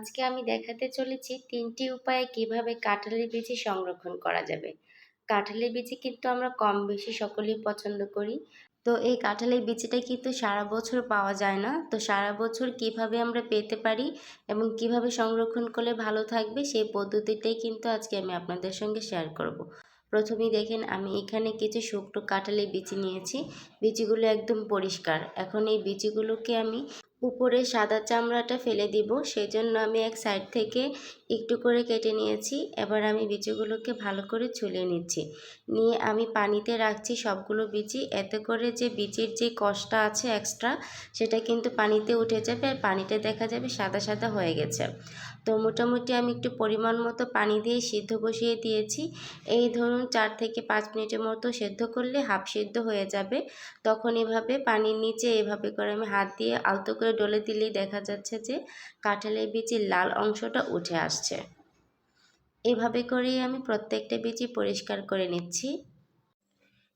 আজকে আমি দেখাতে চলেছি তিনটি উপায়ে কীভাবে কাঁঠালের বিচি সংরক্ষণ করা যাবে। কাঁঠালের বিচি কিন্তু আমরা কম বেশি সকলেই পছন্দ করি। তো এই কাঁঠালের বিচিটা কিন্তু সারা বছর পাওয়া যায় না। তো সারা বছর কীভাবে আমরা পেতে পারি এবং কীভাবে সংরক্ষণ করলে ভালো থাকবে সেই পদ্ধতিটাই কিন্তু আজকে আমি আপনাদের সঙ্গে শেয়ার করব। প্রথমেই দেখেন, আমি এখানে কিছু শুকনো কাঁঠালের বিচি নিয়েছি। বিচিগুলো একদম পরিষ্কার। এখন এই বিচিগুলোকে আমি উপরে সাদা চামড়াটা ফেলে দিব সেই জন্য আমি এক সাইড থেকে একটু করে কেটে নিয়েছি। এবার আমি বিচিগুলোকে ভালো করে ছুলে নিচ্ছি। নিয়ে আমি পানিতে রাখছি সবগুলো বিচি এতে করে যে বিচির যে কষটা আছে এক্সট্রা সেটা কিন্তু পানিতে উঠে যাবে আর পানিটা দেখা যাবে সাদা সাদা হয়ে গেছে। তো মোটামুটি আমি একটু পরিমাণ মতো পানি দিয়ে সিদ্ধ বসিয়ে দিয়েছি। এই ধরুন চার থেকে পাঁচ মিনিটের মতো সেদ্ধ করলে হাফ সিদ্ধ হয়ে যাবে। তখন এভাবে পানির নিচে এভাবে করে আমি হাত দিয়ে আলতো করে ডলে দিলেই দেখা যাচ্ছে যে কাঁঠালের বীজের লাল অংশটা উঠে আসছে। এভাবে করেই আমি প্রত্যেকটা বীজই পরিষ্কার করে নিচ্ছি।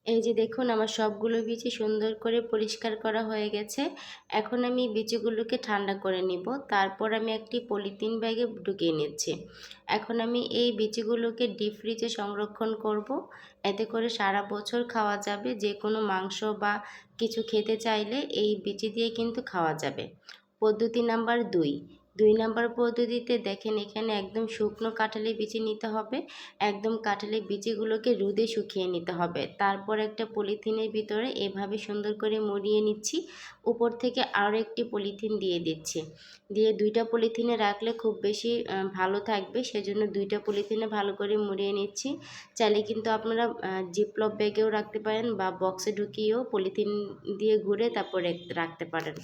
এই যে দেখুন, আমার সবগুলো বিচি সুন্দর করে পরিষ্কার করা হয়ে গেছে। এখন আমি বিচিগুলোকে ঠান্ডা করে নিব। তারপর আমি একটি পলিথিন ব্যাগে ঢুকিয়ে নিচ্ছি। এখন আমি এই বিচিগুলোকে ডিপ ফ্রিজে সংরক্ষণ করব। এতে করে সারা বছর খাওয়া যাবে। যে কোনো মাংস বা কিছু খেতে চাইলে এই বিচি দিয়ে কিন্তু খাওয়া যাবে। পদ্ধতি নাম্বার দুই দুই নম্বর পদ্ধতিতে দেখেন এখানে একদম শুকনো কাঁঠালি বিচি নিতে হবে। একদম কাঁঠালি বিচিগুলোকে রোদে শুকিয়ে নিতে হবে। তারপর একটা পলিথিনের ভিতরে এভাবে সুন্দর করে মুড়িয়ে নিচ্ছি। উপর থেকে আরও একটি পলিথিন দিয়ে দিচ্ছি। দিয়ে দুইটা পলিথিনে রাখলে খুব বেশি ভালো থাকবে। সেজন্য দুইটা পলিথিনে ভালো করে মুড়িয়ে নিচ্ছি। চাইলে কিন্তু আপনারা জিপলপ ব্যাগেও রাখতে পারেন বা বক্সে ঢুকিয়েও পলিথিন দিয়ে ঘুরে তারপরে রাখতে পারেন।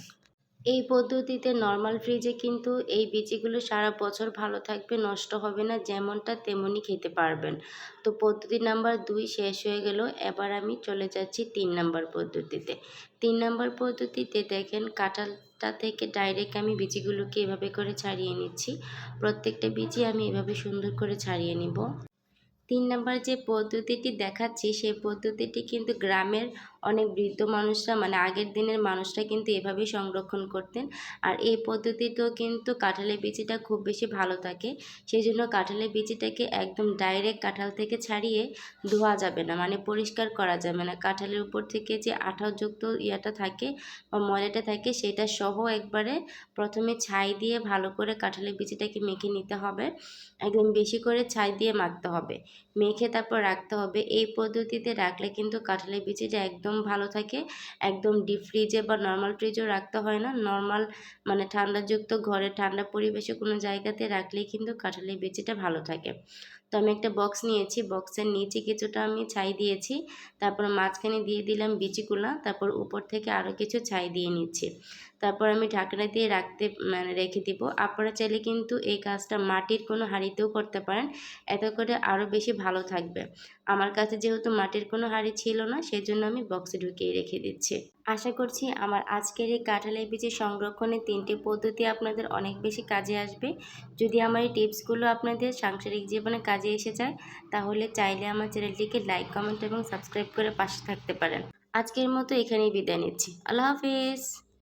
এই পদ্ধতিতে নর্মাল ফ্রিজে কিন্তু এই বিচিগুলো সারা বছর ভালো থাকবে, নষ্ট হবে না, যেমনটা তেমনই খেতে পারবেন। তো পদ্ধতি নাম্বার দুই শেষ হয়ে গেল, এবার আমি চলে যাচ্ছি তিন নাম্বার পদ্ধতিতে। তিন নাম্বার পদ্ধতিতে দেখেন কাঁঠালটা থেকে ডাইরেক্ট আমি বিচিগুলোকে এভাবে করে ছাড়িয়ে নিচ্ছি। প্রত্যেকটা বিচি আমি এভাবে সুন্দর করে ছাড়িয়ে নিব। তিন নাম্বার যে পদ্ধতিটি দেখাচ্ছি, সেই পদ্ধতিটি কিন্তু গ্রামের অনেক বৃদ্ধ মানুষরা মানে আগের দিনের মানুষরা কিন্তু এভাবেই সংরক্ষণ করতেন। আর এই পদ্ধতিতেও কিন্তু কাঁঠালের বিচিটা খুব বেশি ভালো থাকে। সেই জন্য কাঁঠালের বিচিটাকে একদম ডাইরেক্ট কাঁঠাল থেকে ছাড়িয়ে ধোয়া যাবে না মানে পরিষ্কার করা যাবে না। কাঁঠালের উপর থেকে যে আঠাযুক্ত ইয়াটা থাকে বা ময়লাটা থাকে, সেটা সহ একবারে প্রথমে ছাই দিয়ে ভালো করে কাঁঠালের বিচিটাকে মেখে নিতে হবে। একদম বেশি করে ছাই দিয়ে মাখতে হবে। মেখে তারপর রাখতে হবে। এই পদ্ধতিতে রাখলে কিন্তু কাঁঠালের বিচিটা একদম ভালো থাকে। একদম ডিপ ফ্রিজে বা নর্মাল ফ্রিজেও রাখতে হয় না। নর্মাল মানে ঠান্ডাযুক্ত ঘরে ঠান্ডা পরিবেশে কোনো জায়গাতে রাখলেই কিন্তু কাঁঠালের বিচিটা ভালো থাকে। তো আমি একটা বক্স নিয়েছি। বক্সের নিচে কিছুটা আমি ছাই দিয়েছি। তারপর মাঝখানে দিয়ে দিলাম বিচিগুলো তারপর উপর থেকে আরও কিছু ছাই দিয়ে নিচ্ছি। তারপর আমি ঢাকনা দিয়ে রাখতে মানে রেখে দিব। আপনারা চাইলে কিন্তু এই কাজটা মাটির কোনো হাঁড়িতেও করতে পারেন। এতে করে আরও বেশি ভালো থাকবে। আমার কাছে যেহেতু মাটির কোনো হাঁড়ি ছিল না, সেজন্য আমি বক্সে ঢুকিয়ে রেখে দিচ্ছে। আশা করছি আমার আজকের এই কাঁঠালের বীজে সংরক্ষণের তিনটি পদ্ধতি আপনাদের অনেক বেশি কাজে আসবে। যদি আমার এই টিপসগুলো আপনাদের সাংসারিক জীবনে কাজে এসে যায়, তাহলে চাইলে আমার চ্যানেলটিকে লাইক, কমেন্ট এবং সাবস্ক্রাইব করে পাশে থাকতে পারেন। আজকের মতো এখানেই বিদায় নিচ্ছি। আল্লাহ হাফিজ।